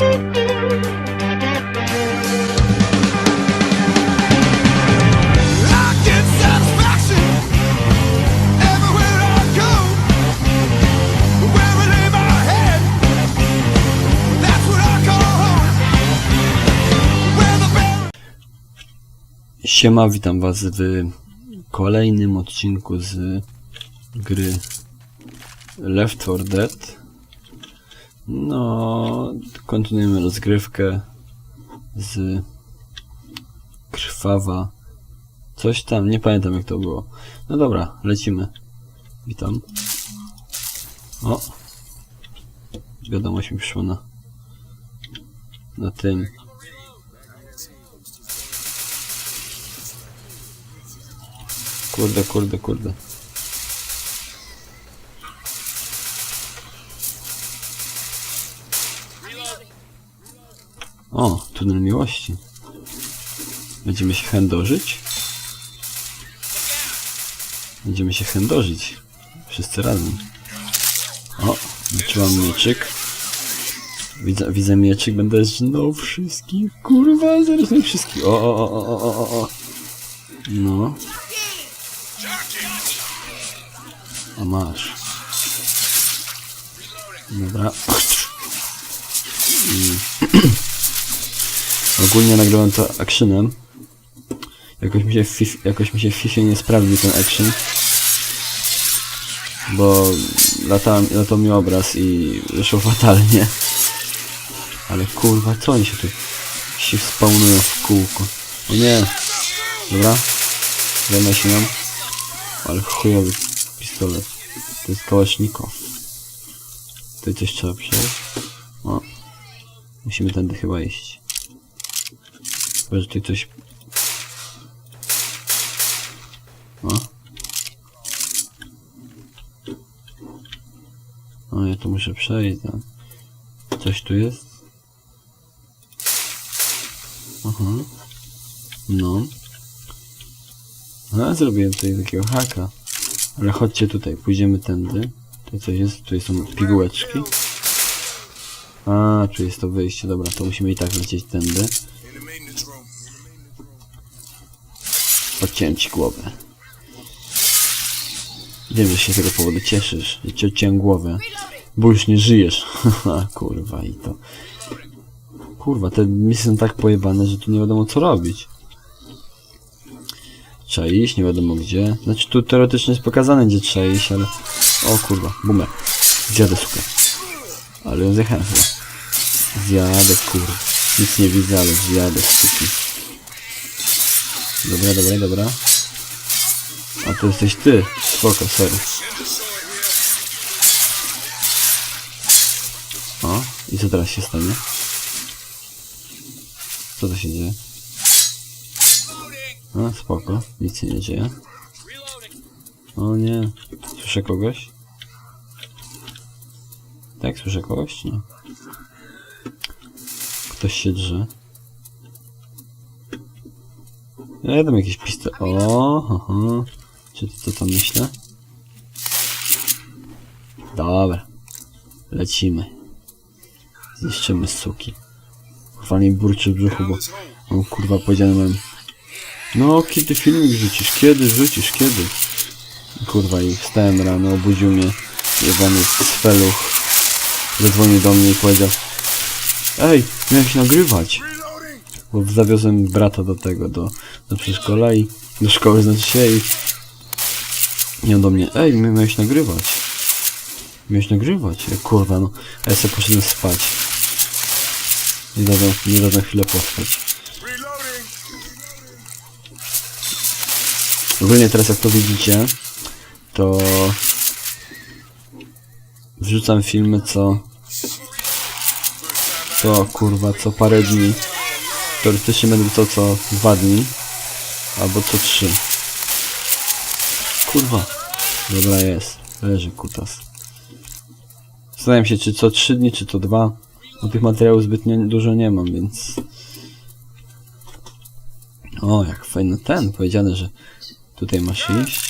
Siema, witam was w kolejnym odcinku z gry Left 4 Dead. No, kontynuujemy rozgrywkę z Krwawa. Coś tam, nie pamiętam jak to było. No dobra, lecimy. Witam. O! Wiadomość mi przyszła na, na tym. Kurde, kurde, kurde. O, tunel miłości. Będziemy się chędożyć? Będziemy się chędożyć. Wszyscy razem. O, wyczułam mieczyk. Widzę, widzę mieczyk, będę żnął wszystkich. Kurwa, zaraz wszystkich. O, o, o, o, o, o, o. No. A masz. Dobra. I... Ogólnie nagrałem to actionem. Jakoś mi się w jakoś mi się w FIFA nie sprawdził ten action. Bo latał, latał mi obraz i wyszło fatalnie. Ale kurwa, co oni się tu się spawnują w kółko? O nie! Dobra. Zajmę się nią. Ale chujowy pistolet. To jest kałasznikow. Tutaj coś trzeba przejść. O. Musimy tędy chyba iść. Chyba, że tutaj coś... O. O, ja tu muszę przejść, tak. Coś tu jest? Aha. No. No, zrobiłem tutaj takiego haka. Ale chodźcie tutaj, pójdziemy tędy. Tu coś jest, tu są pigułeczki. A, tu jest to wyjście, dobra, to musimy i tak lecieć tędy. Odciąłem ci głowę. Wiem, że się z tego powodu cieszysz, że ci odciąłem głowę. Bo już nie żyjesz. Kurwa i to. Kurwa, te misje są tak pojebane, że tu nie wiadomo co robić. Trzeba iść, nie wiadomo gdzie. Znaczy tu teoretycznie jest pokazane gdzie trzeba iść, ale... O kurwa, boomer. Zjadę sukę. Ale ją zjechałem chyba. Zjadę kurwa. Nic nie widzę, ale zjadę suki. Dobra, dobra, dobra. A to jesteś ty. Spoko, sorry. O, i co teraz się stanie? Co to się dzieje? No, spoko, nic się nie dzieje. O nie, słyszę kogoś? Tak, słyszę kogoś, nie? Ktoś się drze. Ja tam jakiś pistolet. O, aha. Czy to co tam myślę? Dobra. Lecimy. Zniszczymy suki. Kurwa burczy w brzuchu, bo mam kurwa powiedziane mam No, kiedy filmik rzucisz? Kiedy rzucisz? Kiedy? Kurwa i wstałem rano, obudził mnie jebany sfeluch. Zadzwonił do mnie i powiedział Ej, miałeś nagrywać. Bo zawiozłem brata do tego, do, do przedszkola i do szkoły znaczy się i on do mnie, ej, my miałeś nagrywać. Miałeś nagrywać? Ja, kurwa, no. A ja sobie poszedłem spać. Nie dadzą, nie dadzą chwilę pospać. Ogólnie teraz jak to widzicie, to wrzucam filmy co co kurwa, co parę dni. Teoretycznie będą to co dwa dni. Albo co trzy. Kurwa. Dobra jest. Leży kutas. Zastanawiam się czy co trzy dni, czy to dwa. Bo tych materiałów zbytnio dużo nie mam, więc... O, jak fajny ten. Powiedziane, że tutaj masz iść.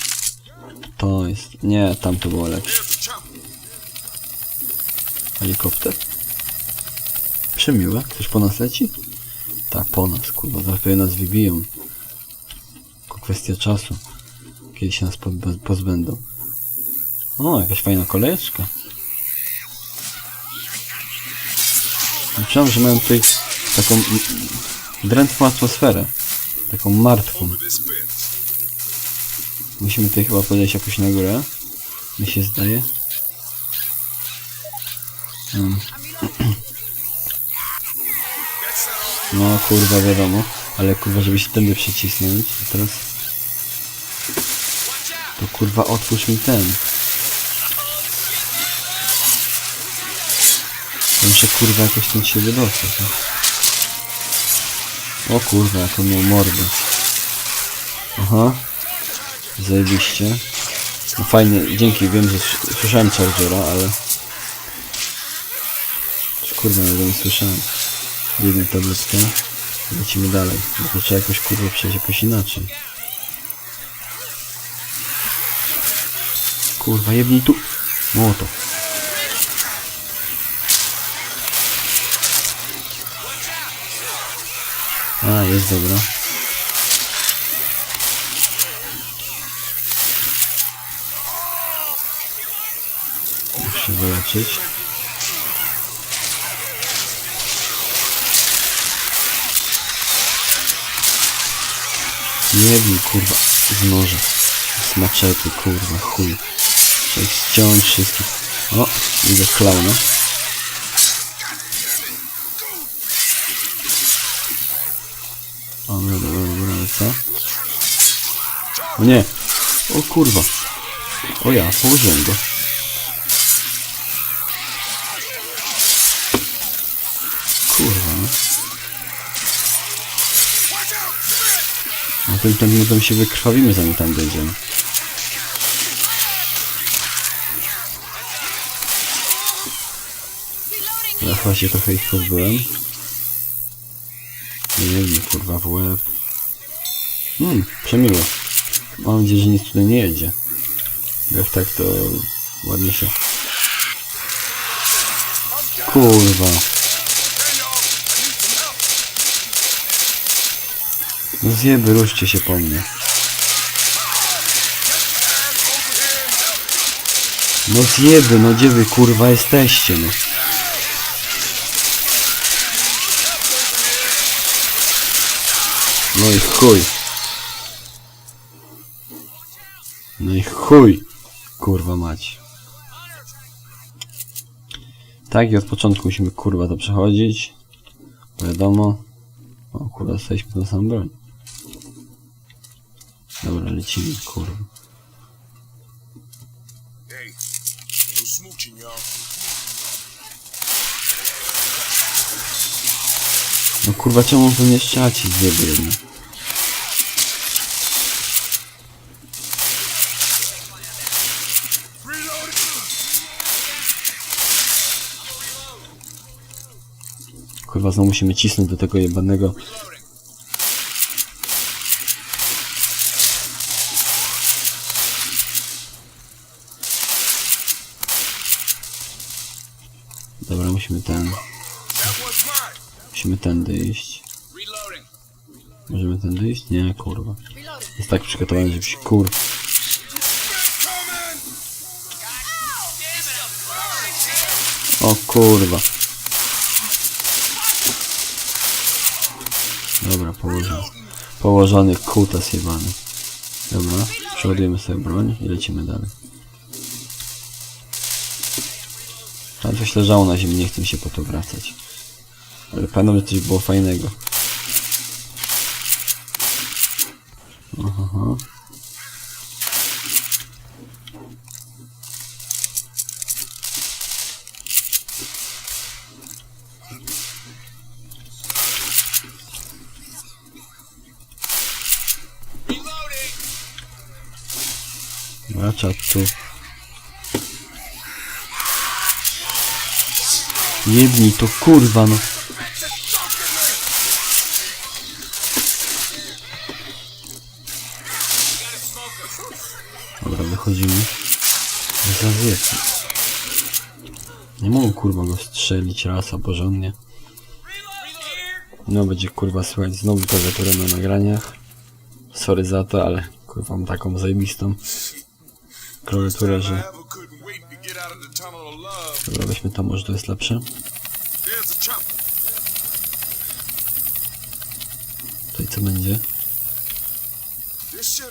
To jest... Nie, tam to było lepsze. Helikopter? Przemiłe. Ktoś po nas leci? Tak, po nas, kurwa. Zaraz nas wybiją. Tylko kwestia czasu. Kiedy się nas pozbę- pozbędą. O, jakaś fajna kolejeczka. Myślałem, że mają tutaj taką drętwą atmosferę. Taką martwą. Musimy tutaj chyba podejść jakoś na górę. Mi się zdaje. No kurwa wiadomo, ale kurwa żeby się tędy przycisnąć, to teraz... To kurwa otwórz mi ten. Muszę kurwa jakoś ten siebie dostać. no. O kurwa, jaką miał mordę. Aha. Zajebiście. No fajnie, dzięki, wiem, że słyszałem Chargera, ale... Kurwa, ja go nie słyszałem. Jedną tabletkę. Lecimy dalej. To trzeba jakoś kurwa przejść jakoś inaczej. Kurwa, jebnij tu. No to. A, jest dobra. Muszę wyleczyć. Nie bij kurwa z noża. Z maczety kurwa chuj. Trzeba ich ściąć wszystkich. O, widzę klauna. Dobra, dobra, dobra, co? O nie! O kurwa! O ja, położyłem go. No tam się wykrwawimy zanim tam dojdziemy. Ja chyba się trochę ich pozbyłem. Nie wiem, kurwa w łeb. Hmm, przemiło. Mam nadzieję, że nic tutaj nie jedzie. Bo Jak tak to ładnie się... Kurwa. Zjeby, ruszcie się po mnie. No zjeby, no gdzie wy kurwa jesteście, no. No i chuj. No i chuj. Kurwa mać. Tak i od początku musimy kurwa to przechodzić. Wiadomo. O kurwa, staliśmy na sam broń. Dobra, lecimy, kurwa. No. No kurwa, czemu wy mnie ściaci jedno? Kurwa, znowu musimy cisnąć do tego jebanego... Dobra, musimy ten... Musimy tędy iść. Możemy tędy iść? Nie, kurwa. Jest tak przygotowany, żeby się kur... O kurwa. Dobra, położony. Położony kutas jebany. Dobra, przeładujemy sobie broń i lecimy dalej. Tam coś leżało na ziemi, nie chcę się po to wracać. Ale pamiętam, że coś było fajnego. Aha. Wracać tu. Jebnij to kurwa no. Dobra, wychodzimy. Zawiecie. Nie mogę kurwa go strzelić raz, a porządnie. No będzie kurwa słychać znowu klawiaturę na nagraniach. Sorry za to, ale kurwa mam taką zajebistą klawiaturę, że dobra, weźmy to, może to jest lepsze. Tutaj co będzie? This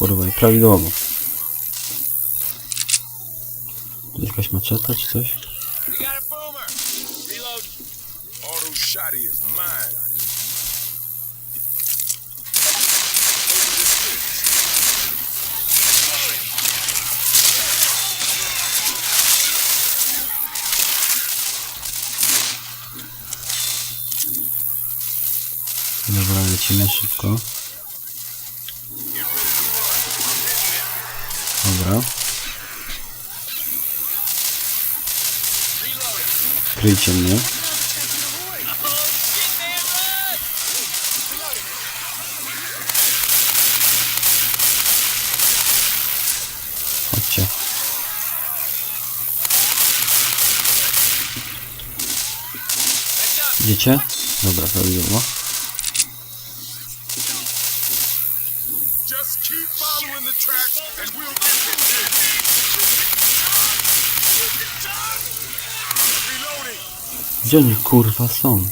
Kurwa i prawidłowo. Tu jakaś maczeta czy coś? Dobra, lecimy szybko. Kryjcie mnie. Chodźcie. Idziecie? Dobra, prawidłowo. Gdzie oni kurwa są?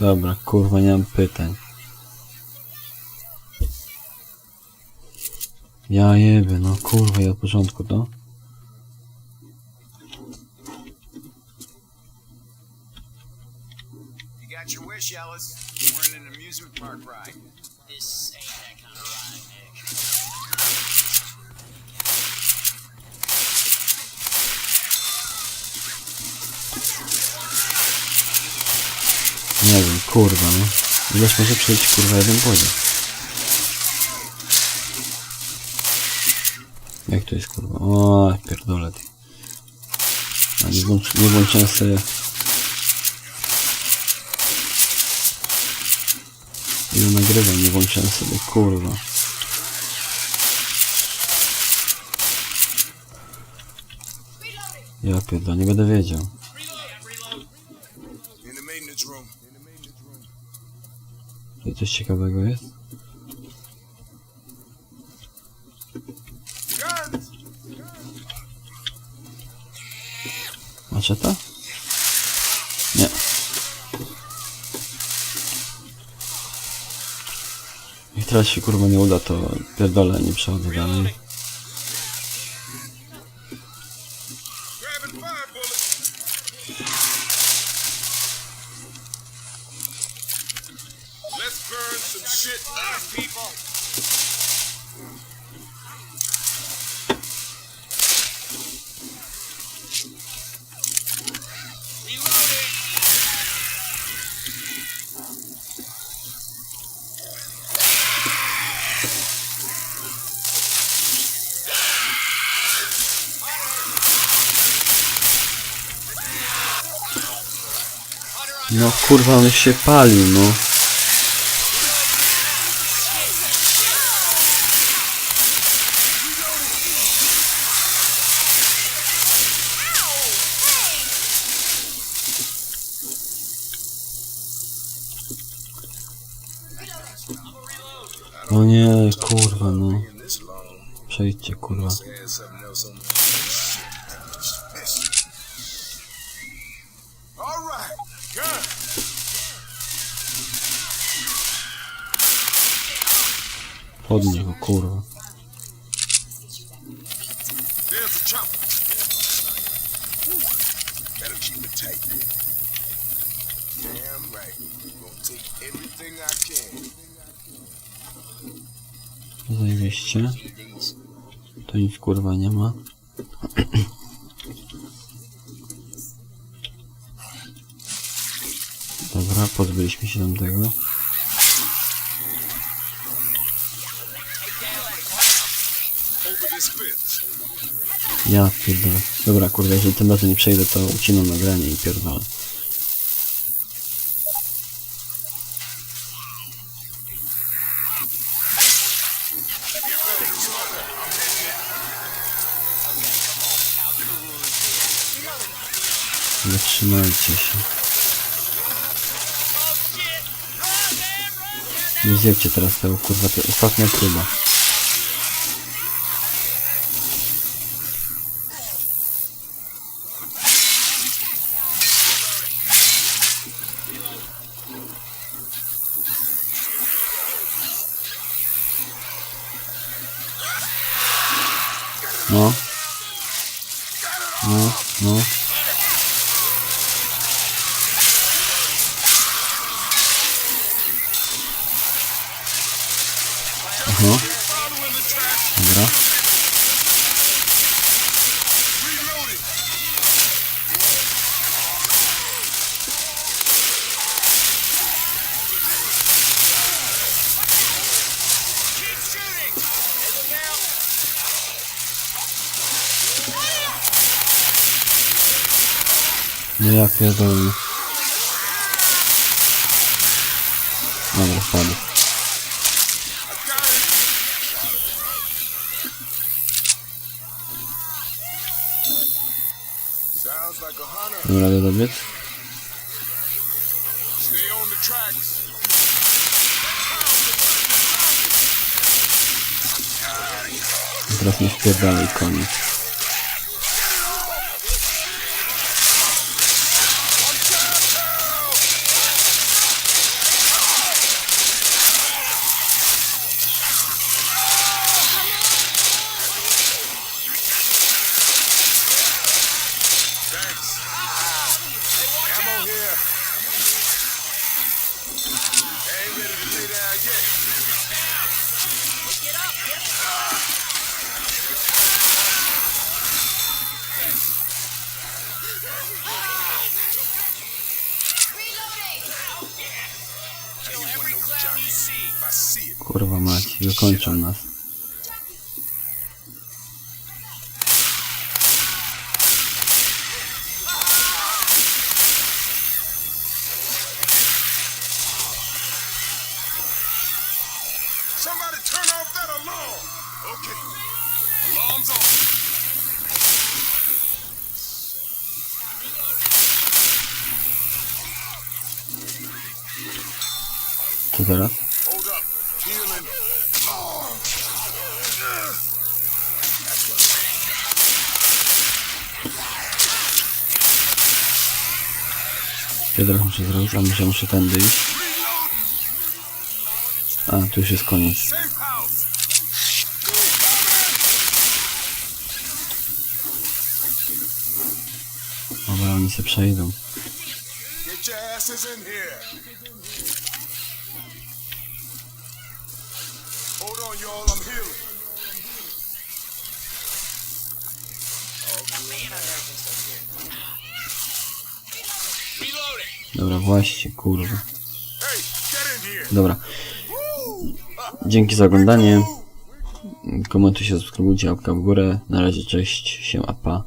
Dobra, kurwa, nie mam pytań. Ja jebie, no kurwa, ja od początku to. You got your wish, Ellis. We're in an amusement park ride. This ain't Nie wiem, kurwa, no. Ileż może przejść, kurwa, jeden poziom? Jak to jest, kurwa? O, pierdolę ty. A nie, włącz, nie włączyłem sobie... Ile nagrywam, nie włączyłem sobie, kurwa. Ja pierdolę, nie będę wiedział. Tutaj coś ciekawego jest? Maczeta? Nie. Jak teraz się kurwa nie uda, to pierdolę, nie przechodzę dalej. Some shit up, people. Reloading. No kurwa, on się palił, no. No nie, kurwa, no. Przejdźcie, kurwa. Podnieś go, kurwa. Damn right. Gonna take everything I can. Zajebiście. To nic kurwa nie ma. Dobra, pozbyliśmy się this fence. Ja pierdolę. Dobra, kurwa, jeżeli tym razem nie przejdę, to ucinam nagranie i pierdolę. Zatrzymajcie się. Nie zjebcie teraz tego, kurwa, to ostatnia próba. No. No, Ja pierdolę. Dobra, spadł. Dobra, radę dobiec? Teraz nie wpierdalaj koniec. Kurwa mać, wykończą nas. Somebody turn off that alarm. Okay. Alarm's on. Co teraz? Ja muszę zrobić, a muszę, muszę tędy iść. A, tu już jest koniec. Dobra, oni się przejdą. Dobra, właśnie, kurwa. Dobra. Dzięki za oglądanie. Komentujcie, subskrybujcie, łapka w górę. Na razie, cześć, się apa.